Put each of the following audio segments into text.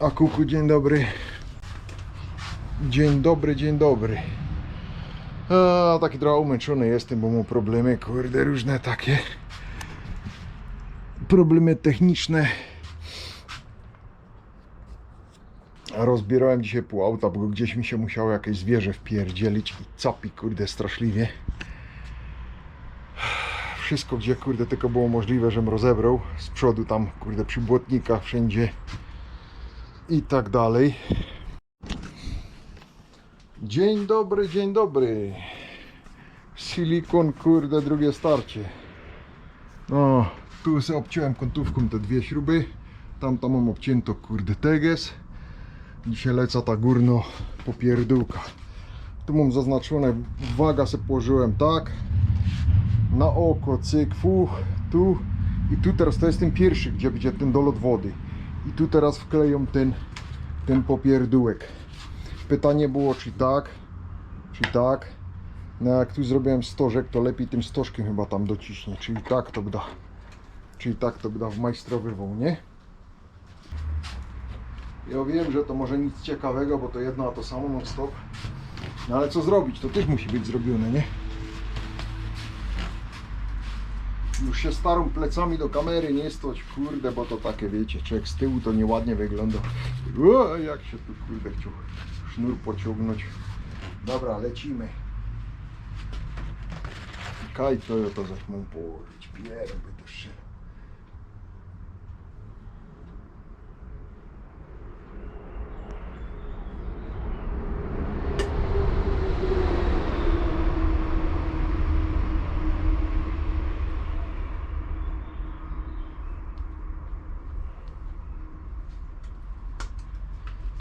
A kuku, dzień dobry. Dzień dobry, dzień dobry. A, taki trochę umęczony jestem, bo mam problemy, kurde, różne takie. Problemy techniczne. Rozbierałem dzisiaj pół auta, bo gdzieś mi się musiało jakieś zwierzę wpierdzielić i capi, kurde, straszliwie. Wszystko, gdzie, kurde, tylko było możliwe, żem rozebrał. Z przodu tam, kurde, przy błotnikach, wszędzie i tak dalej. Dzień dobry, dzień dobry. Silikon, kurde, drugie starcie. No, tu sobie obciąłem kątówką te dwie śruby. Tam tam mam obcięto, kurde, teges. Dzisiaj leca ta górno popierdółka. Tu mam zaznaczone, waga sobie położyłem tak. Na oko, cyk, fuch, tu. I tu teraz to jest ten pierwszy, gdzie będzie ten dolot wody. I tu teraz wkleją ten, ten popierdółek. Pytanie było, czy tak, czy tak. No jak tu zrobiłem stożek, to lepiej tym stożkiem chyba tam dociśnie. Czyli tak to da. Czyli tak to da w majstrowywą, nie? Ja wiem, że to może nic ciekawego, bo to jedno a to samo non stop. No ale co zrobić? To też musi być zrobione, nie? Już się starą plecami do kamery nie stać, kurde, bo to takie wiecie, człowiek z tyłu to nieładnie wygląda. O, jak się tu kurde chciał sznur pociągnąć. Dobra, lecimy. Kaj to ja to zaś mam położyć. Pierem by to się.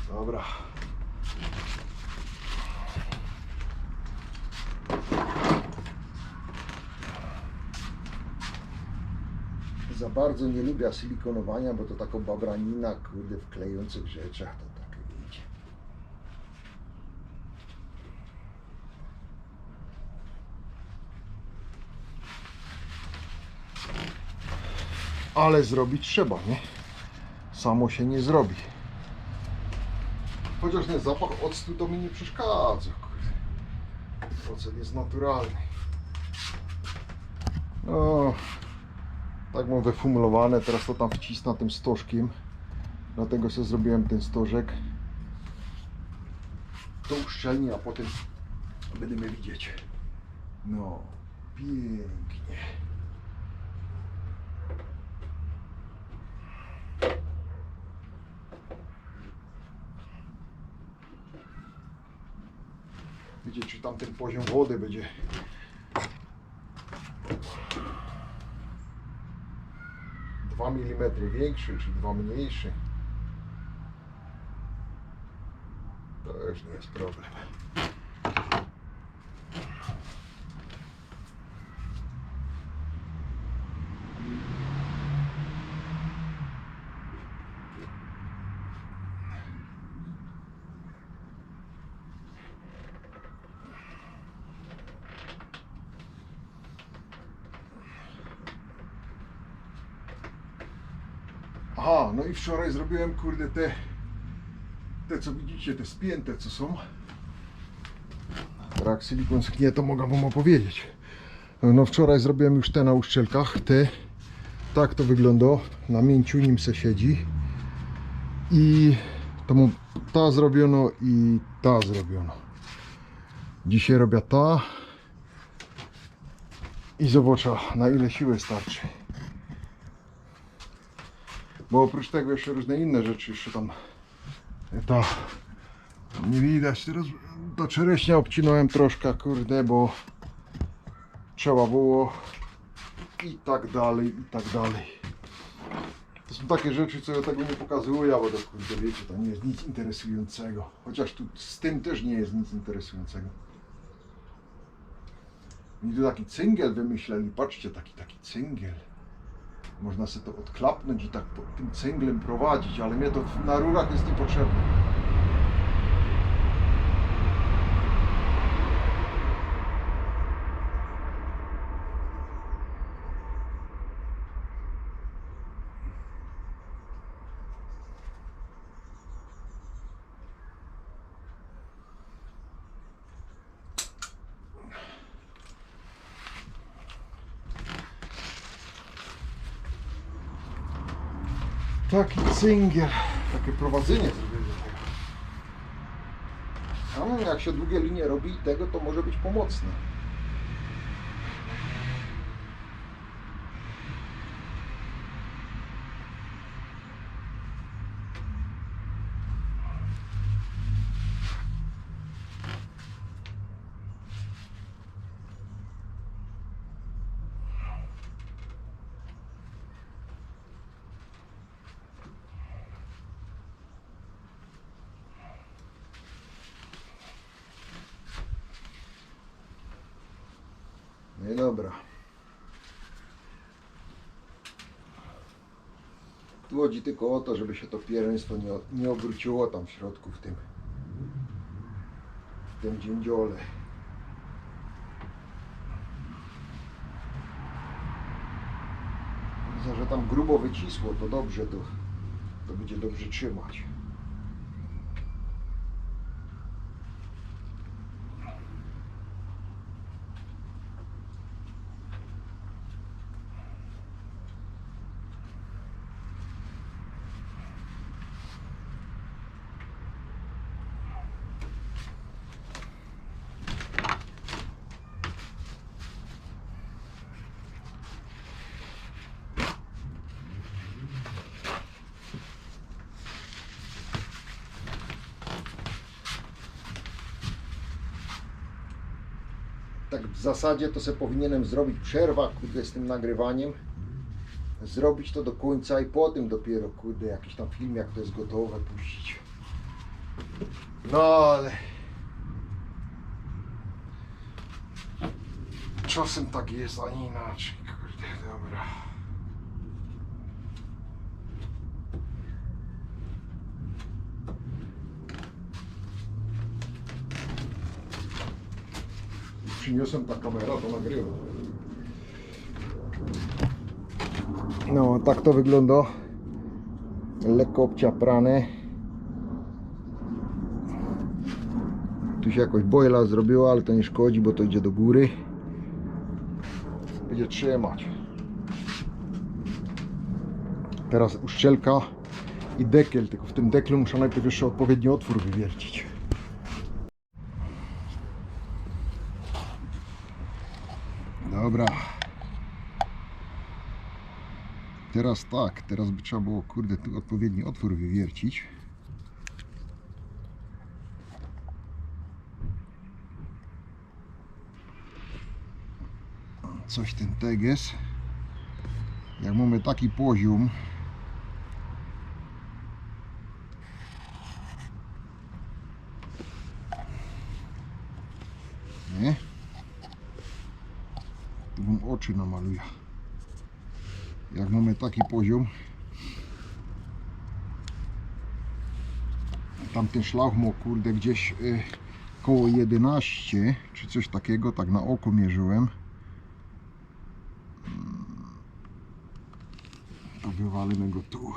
Dobra. Za bardzo nie lubię silikonowania, bo to taka babranina, kurde, w klejących rzeczach, to tak wiecie. Ale zrobić trzeba, nie? Samo się nie zrobi. Chociaż ten zapach octu to mi nie przeszkadza. Kurde. Ocet jest naturalny. O, tak mam wyfumulowane, teraz to tam wcisnę tym stożkiem. Dlatego sobie zrobiłem ten stożek. To uszczelni, a potem będziemy widzieć. No, pięknie. Wiecie, czy tam ten poziom wody będzie. Milimetry większy, czy dwa mniejszy. To już nie jest problem. No i wczoraj zrobiłem, kurde, te, te co widzicie, te spięte, co są. Jak silikon schnie, to mogę wam opowiedzieć. No wczoraj zrobiłem już te na uszczelkach, te. Tak to wygląda, na mięciu nim se siedzi. I to mu ta zrobiono i ta zrobiono. Dzisiaj robię ta. I zobaczę na ile siły starczy. Bo oprócz tego jeszcze różne inne rzeczy, jeszcze tam ta nie widać teraz do czereśnia obcinałem troszkę kurde, bo trzeba było i tak dalej, i tak dalej. To są takie rzeczy, co ja tego nie pokazuję, bo to kurde wiecie, to nie jest nic interesującego. Chociaż tu z tym też nie jest nic interesującego. I tu taki cyngiel wymyśleli, patrzcie, taki taki cyngiel. Można sobie to odklapnąć i tak tym cynglem prowadzić, ale mnie to na rurach jest niepotrzebne. Taki cyngiel. Takie prowadzenie no, jak się długie linie robi i tego, to może być pomocne. No i dobra. Tu chodzi tylko o to, żeby się to pierwieństwo nie, nie obróciło tam w środku w tym w tym dziędziole. Widzę, że tam grubo wycisło, to dobrze, to, to będzie dobrze trzymać. Tak w zasadzie to sobie powinienem zrobić przerwa kurde z tym nagrywaniem. Zrobić to do końca i potem dopiero kurde jakiś tam film jak to jest gotowe puścić. No ale czasem tak jest a nie inaczej kurde dobra przyniosłem ta kamera, to nagrywa. No, tak to wygląda. Lekko obciaprane. Tu się jakoś bojla zrobiła, ale to nie szkodzi, bo to idzie do góry. Będzie trzymać. Teraz uszczelka i dekiel, tylko w tym deklu muszę najpierw jeszcze odpowiedni otwór wywiercić. Dobra. Teraz tak, teraz by trzeba było, kurde, tu odpowiedni otwór wywiercić. Coś ten teges. Jak mamy taki poziom, nie? Tu wam oczy namaluję. Jak mamy taki poziom, tamten szlach ma kurde gdzieś y, koło 11 czy coś takiego, tak na oko mierzyłem. Mm. To wywalimy go tu.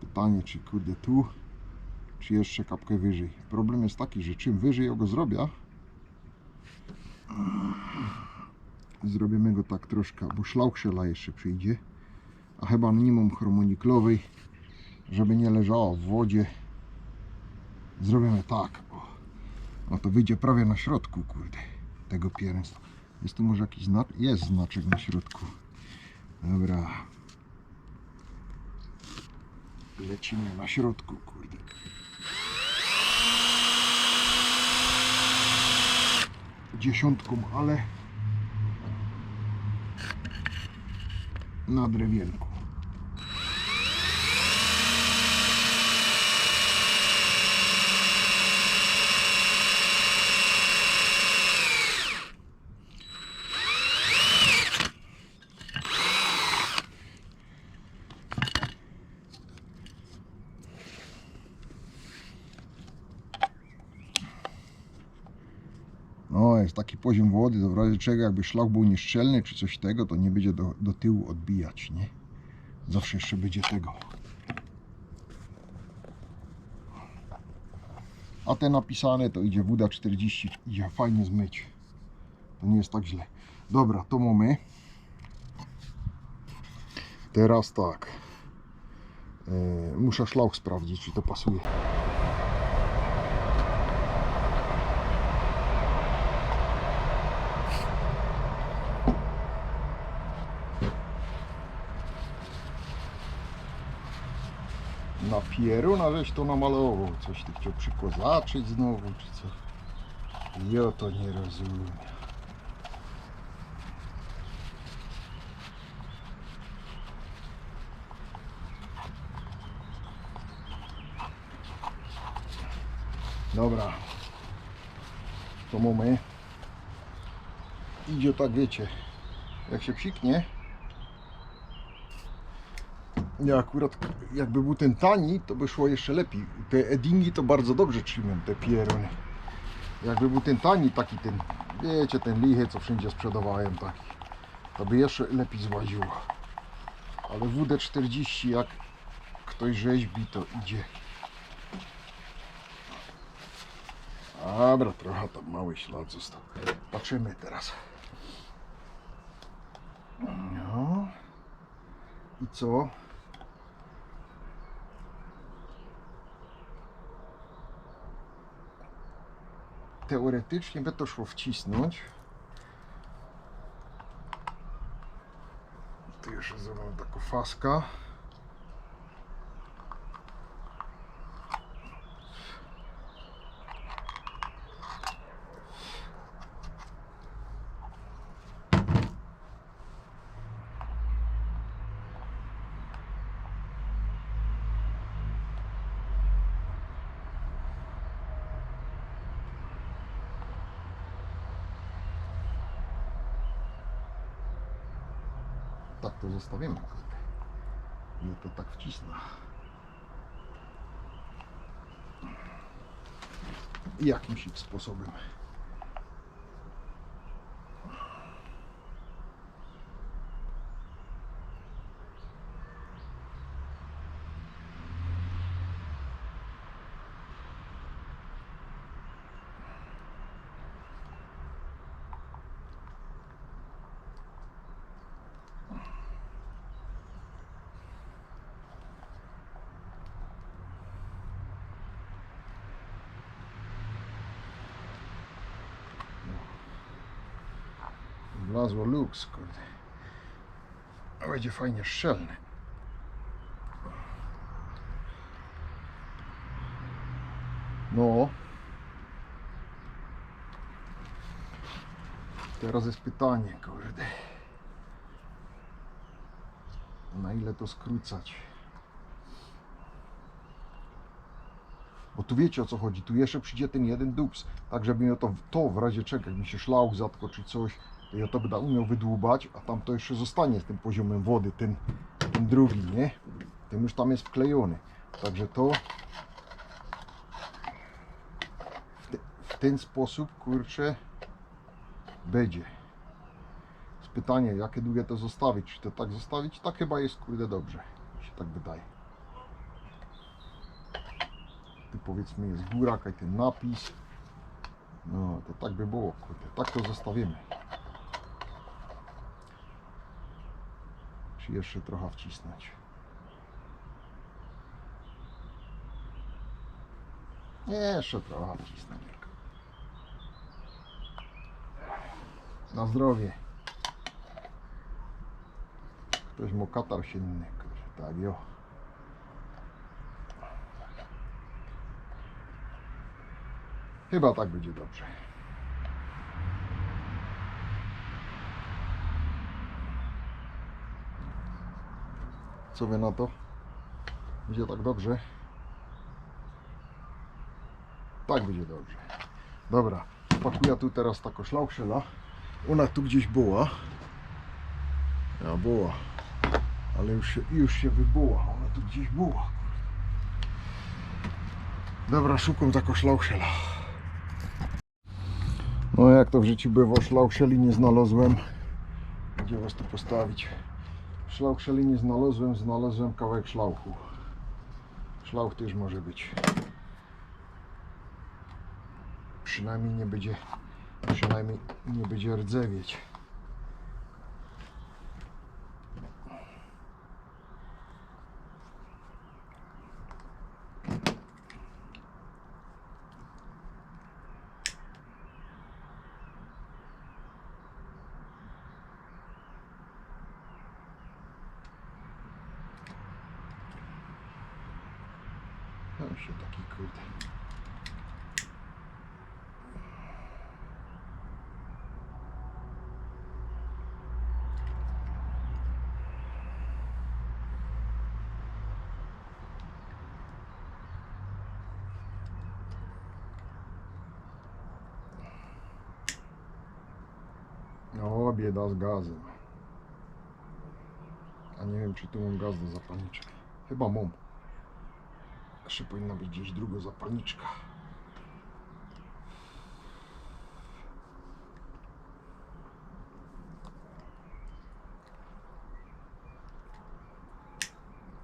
Pytanie, czy kurde tu, czy jeszcze kapkę wyżej. Problem jest taki, że czym wyżej ja go zrobię, Zrobimy go tak troszkę, bo szlauchszela jeszcze przyjdzie. A chyba nie mam harmoniklowej, żeby nie leżała w wodzie. Zrobimy tak. O, no to wyjdzie prawie na środku, kurde, tego pierństwa. Jest tu może jakiś znak? Jest znaczek na środku. Dobra. Lecimy na środku, kurde. Dziesiątką, ale na drewienku. No, jest taki poziom wody, to w razie czego jakby szlak był nieszczelny czy coś tego, to nie będzie do, do tyłu odbijać, nie? Zawsze jeszcze będzie tego. A te napisane to idzie woda 40, idzie fajnie zmyć. To nie jest tak źle. Dobra, to mamy. Teraz tak. E, muszę szlauch sprawdzić, czy to pasuje. Na pieruna żeś to namalował. Coś ty chciał przykozaczyć znowu, czy co? Ja to nie rozumiem. Dobra. To mamy. Idzie tak, wiecie, jak się psiknie. Ja akurat, jakby był ten tani, to by szło jeszcze lepiej. Te Edingi to bardzo dobrze trzymią, te pierony. Jakby był ten tani, taki ten, wiecie, ten lichy, co wszędzie sprzedawałem, taki, to by jeszcze lepiej złaziło. Ale WD-40, jak ktoś rzeźbi, to idzie. Dobra, trochę tam mały ślad został. Patrzymy teraz. No. I co? Teoretycznie by to szło wcisnąć. Tu jeszcze zrobię taką faskę. Tak to zostawimy. Ja to tak wcisnę. Jakimś sposobem. Wlazło lux, kurde. A będzie fajnie szczelny. No. Teraz jest pytanie, kurde. Na ile to skrócać? Bo tu wiecie o co chodzi, tu jeszcze przyjdzie ten jeden dups, tak żeby miał to, to w razie czego, jak mi się szlauch zatkał czy coś, to ja to będę umiał wydłubać, a tam to jeszcze zostanie z tym poziomem wody, ten, ten drugi, nie? Ten już tam jest wklejony. Także to w, te, w ten sposób, kurczę, będzie. Jest pytanie, jakie długie to zostawić, czy to tak zostawić? Tak chyba jest, kurde, dobrze, mi się tak wydaje. Tu powiedzmy jest góra, kaj ten napis. No, to tak by było, kurde, tak to zostawimy. Czy jeszcze trochę wcisnąć? Jeszcze trochę tylko. Na zdrowie. Ktoś mu katar silny, kurczę, tak jo. Chyba tak będzie dobrze. Co wy na to? Będzie tak dobrze? Tak będzie dobrze. Dobra, pakuję tu teraz taką szlauchszela. Ona tu gdzieś była. Ja była. Ale już się, już się wybyła. Ona tu gdzieś była. Dobra, szukam taką szlauchszela. No jak to w życiu bywa, szlauchszeli nie znalazłem. Gdzie was tu postawić? Szlauchszeli nie znalazłem, znalazłem kawałek szlauchu. Szlauch też może być. Przynajmniej nie będzie, przynajmniej nie będzie rdzewieć. Się taki kurde. O, bieda z gazem. A nie wiem, czy tu mam gaz do zapalniczek. Chyba mam. Jeszcze powinna być gdzieś druga zapalniczka.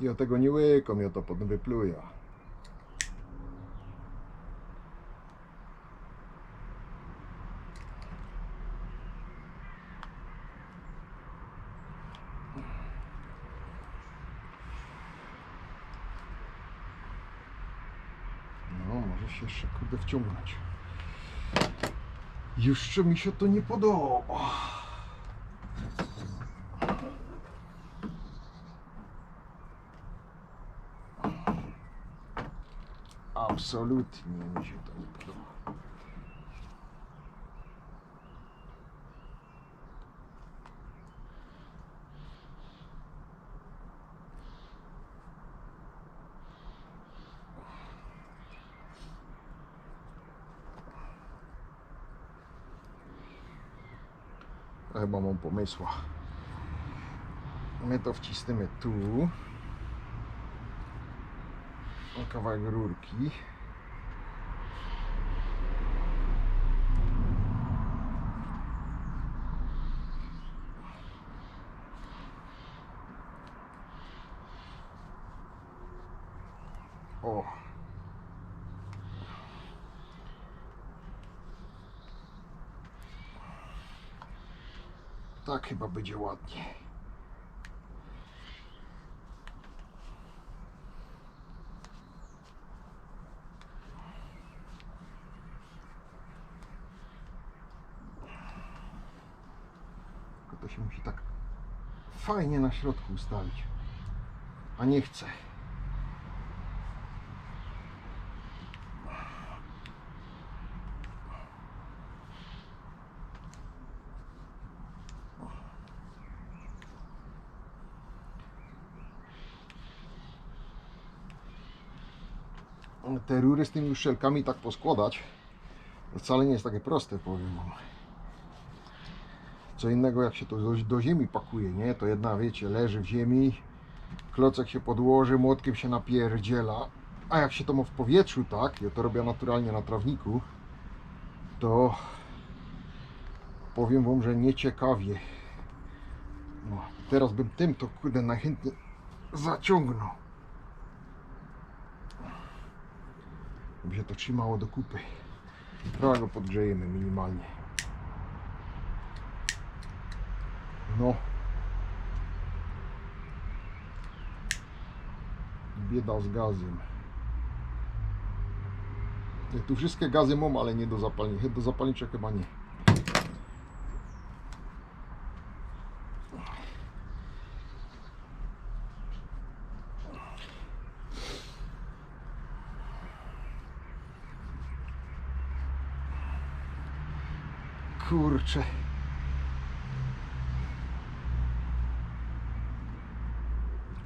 Ja tego nie łykam, ja to potem wypluję. No, może kurde wciągnąć. Jeszcze mi się to nie podoba. Absolutnie mi się to nie podoba. Chyba mam pomysła. My to wcisnemy tu. Na kawałek rurki. O. Tak chyba będzie ładnie. Tylko to się musi tak fajnie na środku ustawić. A nie chcę. Te rury z tymi szelkami tak poskładać wcale nie jest takie proste, powiem wam. Co innego jak się to do, do ziemi pakuje, nie? To jedna, wiecie, leży w ziemi, klocek się podłoży, młotkiem się napierdziela, a jak się to ma w powietrzu, tak, ja to robię naturalnie na trawniku, to powiem wam, że nieciekawie. No, teraz bym tym to kurde najchętniej zaciągnął. Żeby się to trzymało do kupy. Trochę go podgrzejemy minimalnie. No. Bieda z gazem. Ja tu wszystkie gazy mam, ale nie do zapalniczek. Do zapalniczek chyba nie.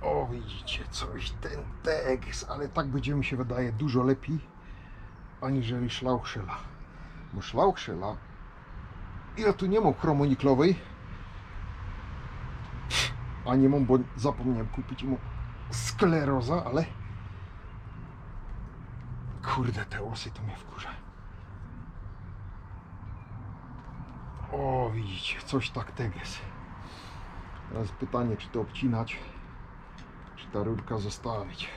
O, widzicie, coś ten tekst, ale tak będzie mi się wydaje dużo lepiej, aniżeli szlauchszela. Bo szlauchszela, ja tu nie mam chromoniklowej, a nie mam, bo zapomniałem kupić mu skleroza, ale kurde, te osy to mnie wkurza. O, widzicie, coś tak teges. Teraz pytanie, czy to obcinać, czy ta rurka zostawić.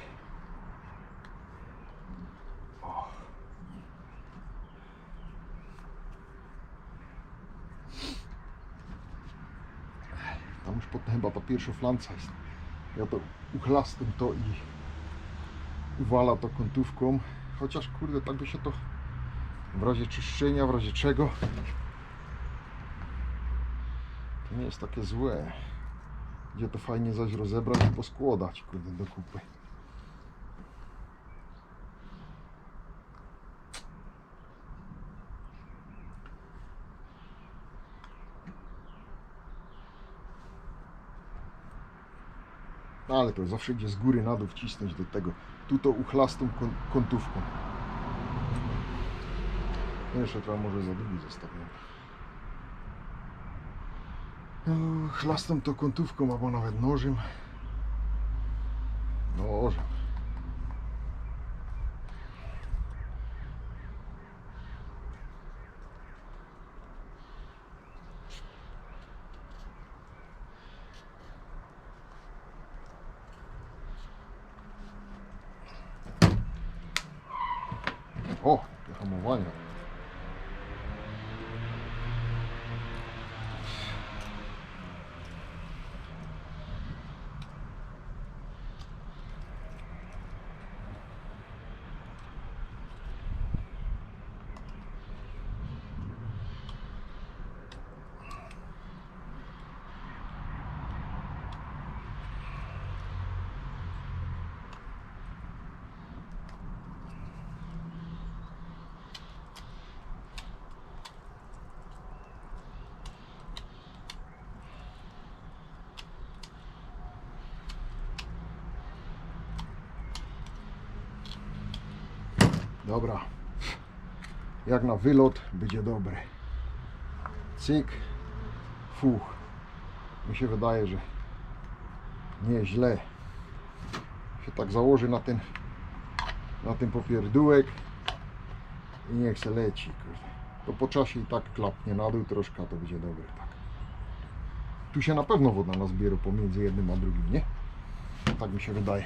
O. Tam już potem chyba ta pierwsza flanca jest. Ja to uchlastam to i uwala to kątówką. Chociaż kurde, tak by się to w razie czyszczenia, w razie czego nie jest takie złe. Gdzie to fajnie zaś rozebrać i poskładać kurde do kupy. No, ale to zawsze idzie z góry na dół wcisnąć do tego. Tu to uchlastą kątówką. No, jeszcze trochę może za długi zostawiam. No, chlastam to kątówką albo nawet nożem. Nożem. O, Dobra. Jak na wylot będzie dobry. Cyk. Fuch. Mi się wydaje, że nie źle. Się tak założy na ten na ten popierdółek i niech se leci. Kurde. To po czasie i tak klapnie na dół troszkę, to będzie dobre. Tak. Tu się na pewno woda nazbiera pomiędzy jednym a drugim, nie? Tak mi się wydaje.